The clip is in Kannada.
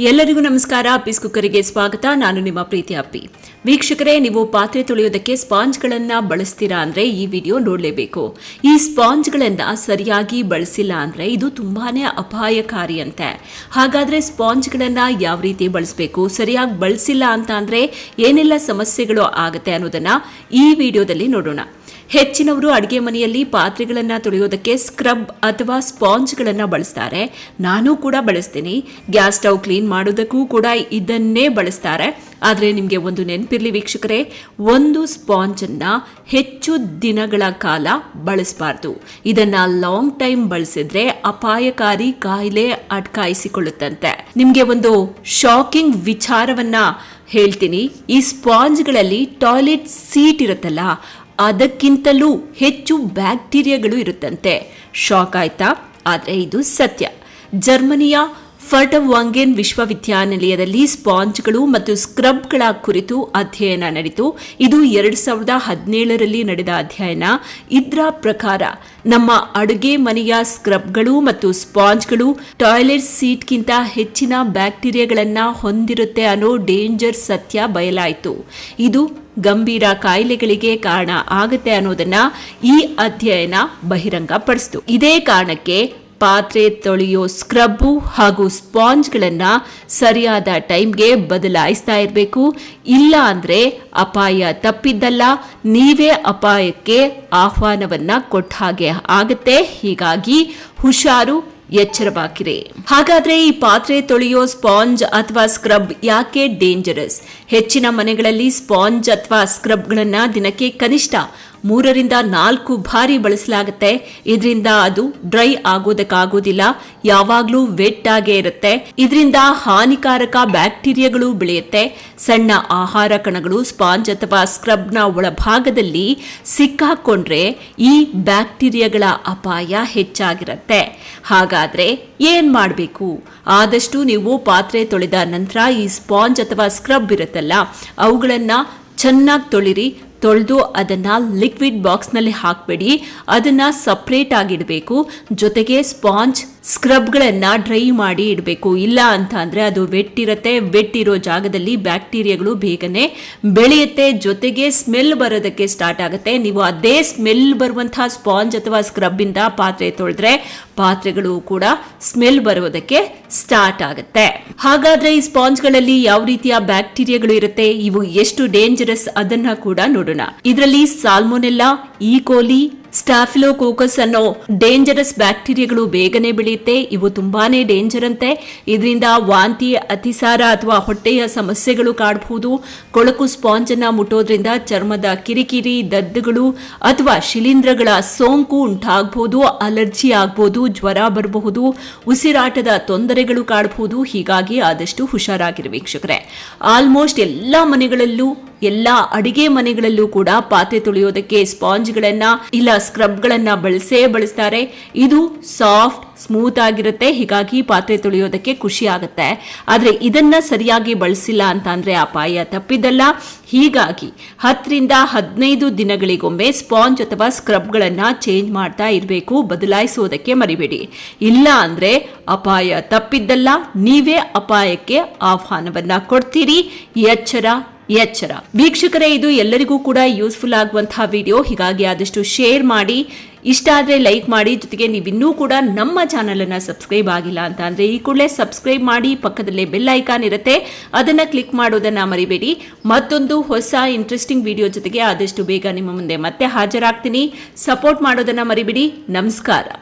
ಎಲ್ಲರಿಗೂ ನಮಸ್ಕಾರ. ಪೀಸ್ ಕುಕ್ಕರಿಗೆ ಸ್ವಾಗತ. ನಾನು ನಿಮ್ಮ ಪ್ರೀತಿ ಅಪ್ಪಿ. ವೀಕ್ಷಕರೇ, ನೀವು ಪಾತ್ರೆ ತೊಳೆಯೋದಕ್ಕೆ ಸ್ಪಾಂಜ್ಗಳನ್ನು ಬಳಸ್ತೀರಾ ಅಂದರೆ ಈ ವಿಡಿಯೋ ನೋಡಲೇಬೇಕು. ಈ ಸ್ಪಾಂಜ್ಗಳನ್ನು ಸರಿಯಾಗಿ ಬಳಸಿಲ್ಲ ಅಂದರೆ ಇದು ತುಂಬಾನೇ ಅಪಾಯಕಾರಿ ಅಂತೆ. ಹಾಗಾದರೆ ಸ್ಪಾಂಜ್ಗಳನ್ನು ಯಾವ ರೀತಿ ಬಳಸಬೇಕು? ಸರಿಯಾಗಿ ಬಳಸಿಲ್ಲ ಅಂತ ಅಂದರೆ ಏನೆಲ್ಲ ಸಮಸ್ಯೆಗಳು ಆಗುತ್ತೆ ಅನ್ನೋದನ್ನು ಈ ವಿಡಿಯೋದಲ್ಲಿ ನೋಡೋಣ. ಹೆಚ್ಚಿನವರು ಅಡುಗೆ ಮನೆಯಲ್ಲಿ ಪಾತ್ರೆಗಳನ್ನು ತೊಳೆಯೋದಕ್ಕೆ ಸ್ಕ್ರಬ್ ಅಥವಾ ಸ್ಪಾಂಜ್ಗಳನ್ನು ಬಳಸ್ತಾರೆ. ನಾನು ಕೂಡ ಬಳಸ್ತೀನಿ. ಗ್ಯಾಸ್ ಸ್ಟವ್ ಕ್ಲೀನ್ ಮಾಡೋದಕ್ಕೂ ಕೂಡ ಇದನ್ನೇ ಬಳಸ್ತಾರೆ. ಆದರೆ ನಿಮಗೆ ಒಂದು ನೆನಪಿರಲಿ ವೀಕ್ಷಕರೇ, ಒಂದು ಸ್ಪಾಂಜನ್ನು ಹೆಚ್ಚು ದಿನಗಳ ಕಾಲ ಬಳಸಬಾರ್ದು. ಇದನ್ನು ಲಾಂಗ್ ಟೈಮ್ ಬಳಸಿದ್ರೆ ಅಪಾಯಕಾರಿ ಕಾಯಿಲೆ ಅಟ್ಕಾಯಿಸಿಕೊಳ್ಳುತ್ತಂತೆ. ನಿಮಗೆ ಒಂದು ಶಾಕಿಂಗ್ ವಿಚಾರವನ್ನು ಹೇಳ್ತೀನಿ. ಈ ಸ್ಪಾಂಜ್ಗಳಲ್ಲಿ ಟಾಯ್ಲೆಟ್ ಸೀಟ್ ಇರುತ್ತಲ್ಲ ಅದಕ್ಕಿಂತಲೂ ಹೆಚ್ಚು ಬ್ಯಾಕ್ಟೀರಿಯಾಗಳು ಇರುತ್ತಂತೆ. ಶಾಕ್ ಆಯ್ತಾ? ಆದರೆ ಇದು ಸತ್ಯ. ಜರ್ಮನಿಯ ಫರ್ಟವಾಂಗೆನ್ ವಿಶ್ವವಿದ್ಯಾನಿಲಯದಲ್ಲಿ ಸ್ಪಾಂಜ್ಗಳು ಮತ್ತು ಸ್ಕ್ರಬ್ಗಳ ಕುರಿತು ಅಧ್ಯಯನ ನಡೆಯಿತು. ಇದು ಎರಡು ಸಾವಿರದ ಹದಿನೇಳರಲ್ಲಿ ನಡೆದ ಅಧ್ಯಯನ. ಇದರ ಪ್ರಕಾರ, ನಮ್ಮ ಅಡುಗೆ ಮನೆಯ ಸ್ಕ್ರಬ್ಗಳು ಮತ್ತು ಸ್ಪಾಂಜ್ಗಳು ಟಾಯ್ಲೆಟ್ ಸೀಟ್ಗಿಂತ ಹೆಚ್ಚಿನ ಬ್ಯಾಕ್ಟೀರಿಯಾಗಳನ್ನು ಹೊಂದಿರುತ್ತೆ ಅನ್ನೋ ಡೇಂಜರ್ ಸತ್ಯ ಬಯಲಾಯಿತು. ಇದು ಗಂಭೀರ ಕಾಯಿಲೆಗಳಿಗೆ ಕಾರಣ ಆಗುತ್ತೆ ಅನ್ನೋದನ್ನ ಈ ಅಧ್ಯಯನ ಬಹಿರಂಗಪಡಿಸಿತು. ಇದೇ ಕಾರಣಕ್ಕೆ ಪಾತ್ರೆ, ತೊಳೆಯೋ ಸ್ಕ್ರಬ್ಬು ಹಾಗೂ ಸ್ಪಾಂಜ್ಗಳನ್ನು ಸರಿಯಾದ ಟೈಮ್ಗೆ ಬದಲಾಯಿಸ್ತಾ ಇರಬೇಕು. ಇಲ್ಲ ಅಂದರೆ ಅಪಾಯ ತಪ್ಪಿದ್ದಲ್ಲ, ನೀವೇ ಅಪಾಯಕ್ಕೆ ಆಹ್ವಾನವನ್ನ ಕೊಟ್ಟ ಹಾಗೆ ಆಗುತ್ತೆ. ಹೀಗಾಗಿ ಹುಷಾರು ಎಚ್ಚರವಾಗಿರಿ. ಹಾಗಾದ್ರೆ ಈ ಪಾತ್ರೆ ತೊಳೆಯೋ ಸ್ಪಾಂಜ್ ಅಥವಾ ಸ್ಕ್ರಬ್ ಯಾಕೆ ಡೇಂಜರಸ್ ಹೆಚ್ಚಿನ ಮನೆಗಳಲ್ಲಿ ಸ್ಪಾಂಜ್ ಅಥವಾ ಸ್ಕ್ರಬ್ಗಳನ್ನ ದಿನಕ್ಕೆ ಕನಿಷ್ಠ ಮೂರರಿಂದ ನಾಲ್ಕು ಬಾರಿ ಬಳಸಲಾಗುತ್ತೆ. ಇದರಿಂದ ಅದು ಡ್ರೈ ಆಗೋದಕ್ಕಾಗೋದಿಲ್ಲ. ಯಾವಾಗಲೂ ವೆಟ್ ಆಗೇ ಇರುತ್ತೆ. ಇದರಿಂದ ಹಾನಿಕಾರಕ ಬ್ಯಾಕ್ಟೀರಿಯಾಗಳು ಬೆಳೆಯುತ್ತೆ. ಸಣ್ಣ ಆಹಾರ ಕಣಗಳು, ಸ್ಪಾಂಜ್ ಅಥವಾ ಸ್ಕ್ರಬ್ನ ಒಳಭಾಗದಲ್ಲಿ ಸಿಕ್ಕಾಕೊಂಡ್ರೆ ಈ ಬ್ಯಾಕ್ಟೀರಿಯಾಗಳ ಅಪಾಯ ಹೆಚ್ಚಾಗಿರುತ್ತೆ. ಹಾಗಾದ್ರೆ ಏನ್ ಮಾಡಬೇಕು? ಆದಷ್ಟು ನೀವು ಪಾತ್ರೆ ತೊಳೆದ ನಂತರ ಈ ಸ್ಪಾಂಜ್ ಅಥವಾ ಸ್ಕ್ರಬ್ ಇರುತ್ತಲ್ಲ, ಅವುಗಳನ್ನ ಚೆನ್ನಾಗಿ ತೊಳಿರಿ. ತೊಳೆದು ಅದನ್ನ ಲಿಕ್ವಿಡ್ ಬಾಕ್ಸ್ನಲ್ಲಿ ಹಾಕಬೇಡಿ. ಅದನ್ನ ಸಪ್ರೇಟ್ ಆಗಿಡಬೇಕು. ಜೊತೆಗೆ ಸ್ಪಾಂಜ್ ಸ್ಕ್ರಬ್ಗಳನ್ನ ಡ್ರೈ ಮಾಡಿ ಇಡಬೇಕು. ಇಲ್ಲ ಅಂತ ಅಂದರೆ ಅದು ವೆಟ್ಟಿರುತ್ತೆ. ವೆಟ್ಟಿರೋ ಜಾಗದಲ್ಲಿ ಬ್ಯಾಕ್ಟೀರಿಯಾಗಳು ಬೇಗನೆ ಬೆಳೆಯುತ್ತೆ. ಜೊತೆಗೆ ಸ್ಮೆಲ್ ಬರೋದಕ್ಕೆ ಸ್ಟಾರ್ಟ್ ಆಗುತ್ತೆ. ನೀವು ಅದೇ ಸ್ಮೆಲ್ ಬರುವಂತಹ ಸ್ಪಾಂಜ್ ಅಥವಾ ಸ್ಕ್ರಬ್ಬಿಂದ ಪಾತ್ರೆ ತೊಳೆದ್ರೆ ಪಾತ್ರೆಗಳು ಕೂಡ ಸ್ಮೆಲ್ ಬರುವುದಕ್ಕೆ ಸ್ಟಾರ್ಟ್ ಆಗುತ್ತೆ. ಹಾಗಾದ್ರೆ ಈ ಸ್ಪಾಂಜ್ಗಳಲ್ಲಿ ಯಾವ ರೀತಿಯ ಬ್ಯಾಕ್ಟೀರಿಯಾಗಳು ಇರುತ್ತೆ? ಇವು ಎಷ್ಟು ಡೇಂಜರಸ್ ಅದನ್ನ ಕೂಡ ನೋಡೋಣ. ಇದರಲ್ಲಿ ಸಾಲ್ಮೊನೆಲ್ಲಾ ಈಕೋಲಿ ಕೋಲಿ ಸ್ಟಾಫಿಲೋಕೋಕಸ್ ಅನ್ನೋ ಡೇಂಜರಸ್ ಬ್ಯಾಕ್ಟೀರಿಯಾಗಳು ಬೇಗನೆ ಬೆಳೆಯುತ್ತೆ. ಇವು ತುಂಬಾನೇ ಡೇಂಜರ್ ಅಂತೆ ಇದರಿಂದ ವಾಂತಿ, ಅತಿಸಾರ ಅಥವಾ ಹೊಟ್ಟೆಯ ಸಮಸ್ಯೆಗಳು ಕಾಡಬಹುದು ಕೊಳಕು ಸ್ಪಾಂಜ್ ಅನ್ನ ಮುಟ್ಟೋದ್ರಿಂದ ಚರ್ಮದ ಕಿರಿಕಿರಿ, ದದ್ದುಗಳು ಅಥವಾ ಶಿಲೀಂಧ್ರಗಳ ಸೋಂಕು ಉಂಟಾಗಬಹುದು ಅಲರ್ಜಿ ಆಗಬಹುದು ಜ್ವರ ಬರಬಹುದು, ಉಸಿರಾಟದ ತೊಂದರೆಗಳು ಕಾಡಬಹುದು ಹೀಗಾಗಿ ಆದಷ್ಟು ಹುಷಾರಾಗಿರಿ ವೀಕ್ಷಕರೇ. ಆಲ್ಮೋಸ್ಟ್ ಎಲ್ಲ ಮನೆಗಳಲ್ಲೂ, ಎಲ್ಲಾ ಅಡಿಗೆ ಮನೆಗಳಲ್ಲೂ ಕೂಡ ಪಾತ್ರೆ ತೊಳೆಯೋದಕ್ಕೆ ಸ್ಪಾಂಜ್ಗಳನ್ನ ಇಲ್ಲ ಸ್ಕ್ರಬ್ಗಳನ್ನ ಬಳಸೇ ಬಳಸ್ತಾರೆ. ಇದು ಸಾಫ್ಟ್ ಸ್ಮೂತ್ ಆಗಿರುತ್ತೆ. ಹೀಗಾಗಿ ಪಾತ್ರೆ ತೊಳೆಯೋದಕ್ಕೆ ಖುಷಿ ಆಗುತ್ತೆ. ಆದರೆ ಇದನ್ನ ಸರಿಯಾಗಿ ಬಳಸಿಲ್ಲ ಅಂತ ಅಂದ್ರೆ ಅಪಾಯ ತಪ್ಪಿದ್ದಲ್ಲ. ಹೀಗಾಗಿ ಹತ್ತರಿಂದ ಹದಿನೈದು ದಿನಗಳಿಗೊಮ್ಮೆ ಸ್ಪಾಂಜ್ ಅಥವಾ ಸ್ಕ್ರಬ್ಗಳನ್ನ ಚೇಂಜ್ ಮಾಡ್ತಾ ಇರಬೇಕು. ಬದಲಾಯಿಸೋದಕ್ಕೆ ಮರಿಬೇಡಿ. ಇಲ್ಲ ಅಂದ್ರೆ ಅಪಾಯ ತಪ್ಪಿದ್ದಲ್ಲ. ನೀವೇ ಅಪಾಯಕ್ಕೆ ಆಹ್ವಾನವನ್ನ ಕೊಡ್ತೀರಿ. ಎಚ್ಚರ ಎಚ್ಚರ. ವೀಕ್ಷಕರೇ, ಇದು ಎಲ್ಲರಿಗೂ ಕೂಡ ಯೂಸ್ಫುಲ್ ಆಗುವಂತಹ ವಿಡಿಯೋ ಹೀಗಾಗಿ ಆದಷ್ಟು ಶೇರ್ ಮಾಡಿ, ಇಷ್ಟ ಆದರೆ ಲೈಕ್ ಮಾಡಿ, ಜೊತೆಗೆ ನೀವಿನ್ನೂ ಕೂಡ ನಮ್ಮ ಚಾನಲನ್ನು ಸಬ್ಸ್ಕ್ರೈಬ್ ಆಗಿಲ್ಲ ಅಂತ ಅಂದರೆ ಈ ಕೂಡಲೇ ಸಬ್ಸ್ಕ್ರೈಬ್ ಮಾಡಿ, ಪಕ್ಕದಲ್ಲೇ ಬೆಲ್ ಐಕಾನ್ ಇರುತ್ತೆ. ಅದನ್ನ ಕ್ಲಿಕ್ ಮಾಡೋದನ್ನ ಮರಿಬೇಡಿ. ಮತ್ತೊಂದು ಹೊಸ ಇಂಟ್ರೆಸ್ಟಿಂಗ್ ವಿಡಿಯೋ ಜೊತೆಗೆ ಆದಷ್ಟು ಬೇಗ ನಿಮ್ಮ ಮುಂದೆ ಮತ್ತೆ ಹಾಜರಾಗ್ತೀನಿ. ಸಪೋರ್ಟ್ ಮಾಡೋದನ್ನ ಮರಿಬೇಡಿ. ನಮಸ್ಕಾರ.